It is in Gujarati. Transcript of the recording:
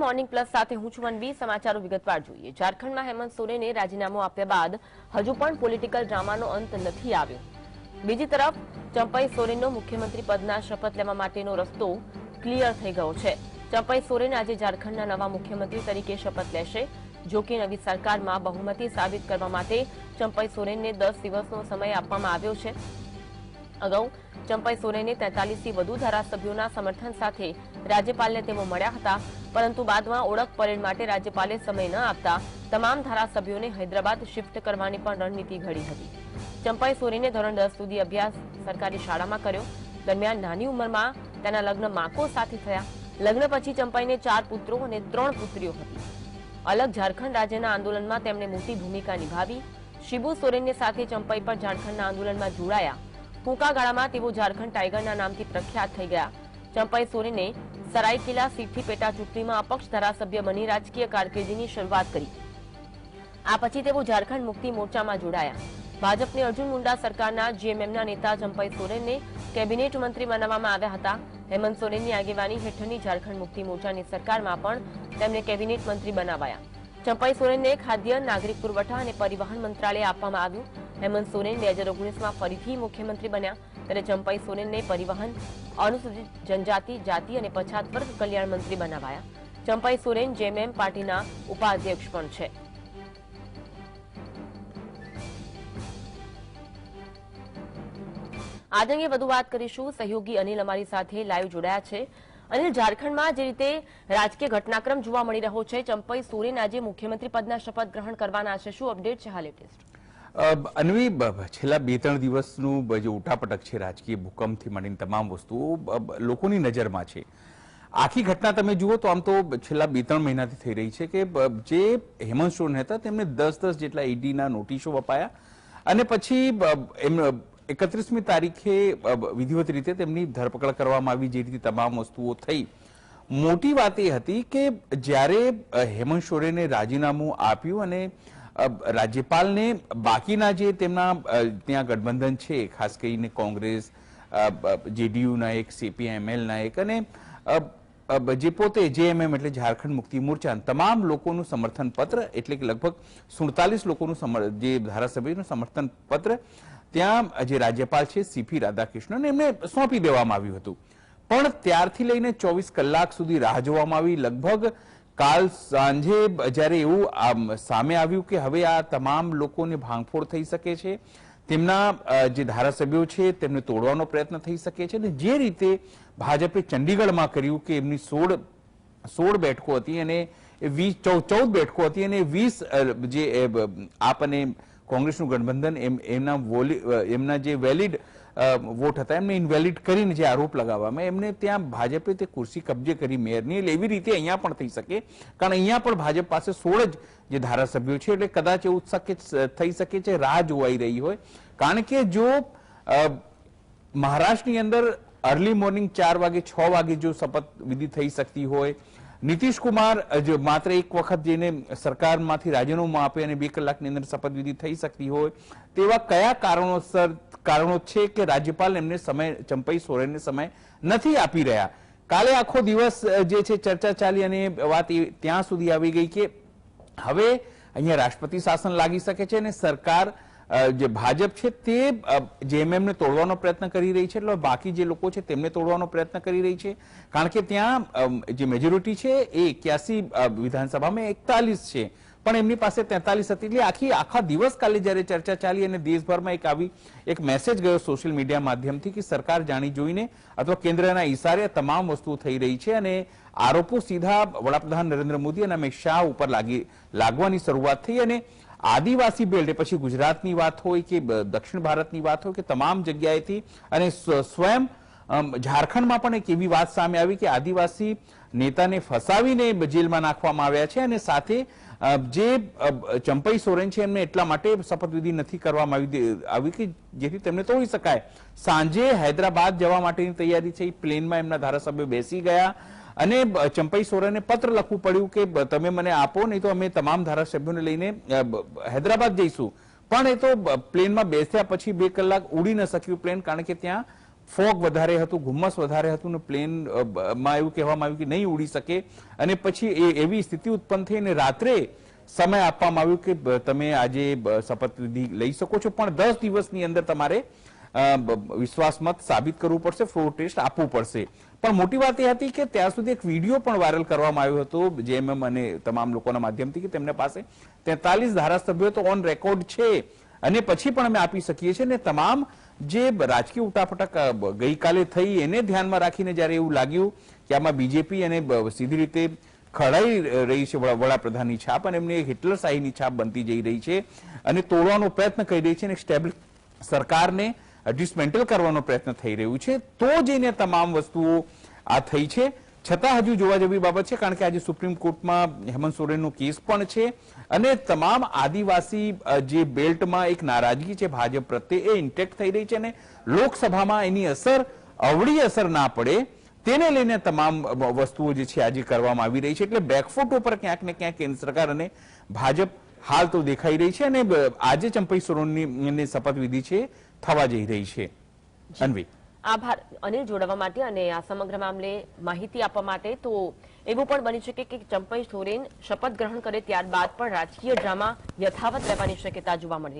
મોર્નિંગ પ્લસ સાથે હું છું મનવી સમાચારો વિગતવાર જોઈએ. ઝારખંડમાં હેમંત સોરેને રાજીનામું આપ્યા બાદ હજુ પણ પોલિટિકલ ડ્રામાનો અંત નથી આવ્યો. બીજી તરફ, ચંપાઈ સોરેનનો મુખ્યમંત્રી પદના શપથ લેવા માટેનો રસ્તો ક્લિયર થઈ ગયો છે. ચંપાઈ સોરેન આજે ઝારખંડના નવા મુખ્યમંત્રી તરીકે શપથ લેશે, જો કે નવી સરકારમાં બહુમતી સાબિત કરવા માટે ચંપાઈ સોરેનને દસ દિવસનો સમય આપવામાં આવ્યો છે. અગાઉ ચંપાઈ સોરેને તેતાલીસથી વધુ ધારાસભ્યોના સમર્થન સાથે રાજ્યપાલને તેઓ મળ્યા હતા, પરંતુ બાદમાં ઓળખ પરેડ માટે રાજ્યપાલે સમય ન આપતા તમામ ધારાસભ્યોને હૈદરાબાદ શિફ્ટ કરવાની પણ રણનીતિ ઘડી હતી. ચંપાઈ સોરેને ધોરણ દસ સુધી અભ્યાસ સરકારી શાળામાં કર્યો. દરમિયાન નાની ઉંમરમાં તેના લગ્ન માકો સાથે થયા. લગ્ન પછી ચંપાઈને ચાર પુત્રો અને ત્રણ પુત્રીઓ હતી. અલગ ઝારખંડ રાજ્યના આંદોલનમાં તેમણે મોટી ભૂમિકા નિભાવી. શિબુ સોરેનની સાથે ચંપાઈ પણ ઝારખંડના આંદોલનમાં જોડાયા. ટૂંકા ગાળામાં તેઓ ઝારખંડ ટાઈગરના નામથી પ્રખ્યાત થઈ ગયા. ચંપાઈ સોરેને સરાયકેલા સીટથી પેટા ચૂંટણીમાં અપક્ષ ધારાસભ્ય બની રાજકીય કારકિર્દીની શરૂઆત કરી. આ પછી તેઓ ઝારખંડ મુક્તિ મોરચામાં જોડાયા. ભાજપની અર્જુન મુંડા સરકારના જીએમએમના નેતા ચંપાઈ સોરેનને કેબિનેટ મંત્રી બનાવવામાં આવ્યા હતા. હેમંત સોરેનની આગેવાની હેઠળની ઝારખંડ મુક્તિ મોરચાની સરકારમાં પણ તેમને કેબિનેટ મંત્રી બનાવાયા. ચંપાઈ સોરેનને ખાદ્ય, નાગરિક પુરવઠા અને પરિવહન મંત્રાલય આપવામાં આવ્યું. હેમંત સોરેન બે હજાર ઓગણીસમાં ફરીથી મુખ્યમંત્રી બન્યા. ત્યારે ચંપાઈ સોરેનને પરિવહન, અનુસૂચિત જનજાતિ, જાતિ અને પછાત વર્ગ કલ્યાણ મંત્રી બનાવાયા. ચંપાઈ સોરેન જેએમએમ પાર્ટીના ઉપાધ્યક્ષ પણ છે. આજ અંગે વધુ વાત કરીશું. સહયોગી અનિલ અમારી સાથે લાઈવ જોડાયા છે. અનિલ, ઝારખંડમાં જે રીતે રાજકીય ઘટનાક્રમ જોવા મળી રહ્યો છે, ચંપાઈ સોરેન આજે મુખ્યમંત્રી પદના શપથ ગ્રહણ કરવાના છે. શું અપડેટ છે? હાલ લેટેસ્ટ અન્વી છેલ્લા બે ત્રણ દિવસનું જે ઉટાપટક છે, રાજકીય ભૂકંપથી માંડીને તમામ વસ્તુઓ લોકોની નજરમાં છે. આખી ઘટના તમે જુઓ તો આમ તો છેલ્લા બે ત્રણ મહિનાથી થઈ રહી છે કે જે હેમંત સોરેન હતા તેમને દસ દસ જેટલા ઈડીના નોટિસો અપાયા અને પછી એકત્રીસમી તારીખે વિધિવત રીતે તેમની ધરપકડ કરવામાં આવી, જે રીતે તમામ વસ્તુઓ થઈ. મોટી વાત એ હતી કે જ્યારે હેમંત સોરેને રાજીનામું આપ્યું અને રાજ્યપાલને બાકીના જે તેમના ત્યાં ગઠબંધન છે, ખાસ કરીને કોંગ્રેસ જેડીયુના એક સીપીએમએલના એક અને જે પોતે જેએમએમ એટલે ઝારખંડ મુક્તિ મોરચા તમામ લોકોનું સમર્થન પત્ર એટલે કે લગભગ સુડતાલીસ લોકોનું જે ધારાસભ્યનું સમર્થન પત્ર, ત્યાં જે રાજ્યપાલ છે સીપી રાધાકૃષ્ણન એમને સોંપી દેવામાં આવ્યું હતું. પણ ત્યારથી લઈને ચોવીસ કલાક સુધી રાહ જોવામાં આવી. લગભગ કાલ સાંજે જ્યારે એવું સામે આવ્યું કે હવે આ તમામ લોકોને ભાંગફોડ થઈ શકે છે, તેમના જે ધારાસભ્યો છે તેમને તોડવાનો પ્રયત્ન થઈ શકે છે અને જે રીતે ભાજપે ચંડીગઢમાં કર્યું કે એમની સોળ સોળ બેઠકો હતી અને વીસ ચૌદ બેઠકો હતી અને વીસ જે આપ અને કોંગ્રેસનું ગઠબંધન એમ, એમના વોલી- એમના જે વેલિડ વોટ હતા. એમને ઇનવેલિડ કરીને જે આરોપ લગાવવામાં એમને ત્યાં ભાજપે તે ખુરશી કબજે કરી મેયરની એટલે એવી રીતે અહીંયા પણ થઈ શકે. કારણ અહીંયા પણ ભાજપ પાસે સોળ જ જે ધારાસભ્યો છે, એટલે કદાચ એવું શકે થઈ શકે છે, રાહ જોવાઈ રહી હોય. કારણ કે જો મહારાષ્ટ્રની અંદર અર્લી મોર્નિંગ ચાર વાગે, છ વાગે જો શપથ વિધિ થઈ શકતી હોય નીતિશ કુમાર જો માત્ર એક વખત જઈને સરકારમાંથી રાજીનામું આપે અને બે કલાકની અંદર શપથવિધિ થઈ શકતી હોય, તેવા કયા કારણોસર, કારણો છે કે રાજ્યપાલ એમને સમય, ચંપાઈ સોરેનને સમય નથી આપી રહ્યા? કાલે આખો દિવસ જે છે ચર્ચા ચાલી અને વાત ત્યાં સુધી આવી ગઈ કે હવે અહીંયા રાષ્ટ્રપતિ શાસન લાગી શકે છે અને સરકાર જે ભાજપ છે તે જેએમએમને તોડવાનો પ્રયત્ન કરી રહી છે, એટલે બાકી જે લોકો છે તેમને તોડવાનો પ્રયત્ન કરી રહી છે. કારણ કે ત્યાં જે મેજોરિટી છે એ એક્યાસી વિધાનસભામાં એકતાલીસ છે. પણ એમની પાસે તેતાલીસ હતી, એટલે આખી, આખા દિવસ કાલે જ્યારે ચર્ચા ચાલી અને દેશભરમાં એક આવી, એક મેસેજ ગયો સોશિયલ મીડિયા માધ્યમથી કે સરકાર જાણી જોઈને અથવા કેન્દ્રના ઈશારે તમામ વસ્તુઓ થઈ રહી છે અને આરોપો સીધા વડાપ્રધાન નરેન્દ્ર મોદી અને અમિત શાહ ઉપર લાગી, લાગવાની શરૂઆત થઈ અને આદિવાસી બેલ્ટ પછી ગુજરાતની વાત હોય કે દક્ષિણ ભારતની વાત હોય કે, તમામ જગ્યાએથી અને સ્વ- સ્વયં ઝારખંડમાં પણ એક એવી વાત સામે આવી કે આદિવાસી નેતાને ફસાવીને જેલમાં નાખવામાં આવ્યા છે અને સાથે જે ચંપઈ સોરેન છે, એમને એટલા માટે શપથવિધિ નથી કરવામાં આવી આવી કે જેથી તેમને તોડી શકાય. સાંજે હૈદરાબાદ જવા માટેની તૈયારી છે પ્લેનમાં એમના ધારાસભ્યો બેસી ગયા. અને ચંપાઈ સોરેને પત્ર લખવું પડ્યું કે તમે મને આપો, નહીં તો અમે તમામ ધારાસભ્યોને લઈને હૈદરાબાદ જઈશું. પણ એ તો પ્લેનમાં બેસ્યા પછી બે કલાક ઉડી ન શક્યું પ્લેન, કારણ કે ત્યાં ફોગ વધારે હતું ધુમ્મસ વધારે હતું, ને પ્લેનમાં એવું કહેવામાં આવ્યું કે નહીં ઉડી શકે. અને પછી એવી સ્થિતિ ઉત્પન્ન થઈ અને રાત્રે સમય આપવામાં આવ્યું કે તમે આજે શપથવિધિ લઈ શકો છો. પણ દસ દિવસની અંદર તમારે બ- વિશ્વાસમત સાબિત કરવું પડશે, ફ્લોર ટેસ્ટ આપવું પડશે. પણ મોટી વાત એ હતી કે ત્યાં સુધી એક વીડિયો પણ વાયરલ કરવામાં આવ્યો હતો, જેએમએમ અને તમામ લોકોના માધ્યમથી, કે તેમને પાસે તેતાલીસ ધારાસભ્યો તો ઓન રેકોર્ડ છે. અને પછી પણ અમે આપી શકીએ છીએ ને તમામ જે રાજકીય ઉટાપટક ગઈકાલે થઈ એને ધ્યાનમાં રાખીને જ્યારે એવું લાગ્યું કે આમાં બીજેપી અને સીધી રીતે ખડાઈ રહી છે વડાપ્રધાનની છાપ અને એમની હિટલર શાહીની છાપ બનતી જઈ રહી છે. અને તોડવાનો પ્રયત્ન કરી રહી છે અને સ્ટેબલ સરકારને ડિસમેન્ટલ કરવાનો પ્રયત્ન થઈ રહ્યું છે. તો જઈને તમામ વસ્તુઓ આ થઈ છે. છતાં હજુ જોવા જેવી બાબત છે, કારણ કે આજે સુપ્રીમ કોર્ટમાં હેમંત સોરેનનો કેસ પણ છે અને તમામ આદિવાસી જે બેલ્ટમાં એક નારાજગી છે, ભાજપ પ્રત્યે એ ઇન્ટેક્ટ થઈ રહી છે અને લોકસભામાં એની અસર, અવળી અસર ના પડે, તેને લઈને તમામ વસ્તુઓ જે છે આજે કરવામાં આવી રહી છે. એટલે બેકફૂટ ઉપર ક્યાંક ને ક્યાંક કેન્દ્ર સરકાર અને ભાજપ હાલ તો દેખાઈ રહી છે અને આજે ચંપઈ સોરેનની શપથવિધિ છે. થવા જઈ રહી છે. અન્વી. આભાર અનિલ જોડાવા માટે અને આ સમગ્ર મામલે માહિતી આપવા માટે. તો એવું પણ બની શકે કે ચંપેશ સોરેન શપથ ગ્રહણ કરે ત્યારબાદ પણ રાજકીય ડ્રામા યથાવત રહેવાની શક્યતા જોવા મળી છે.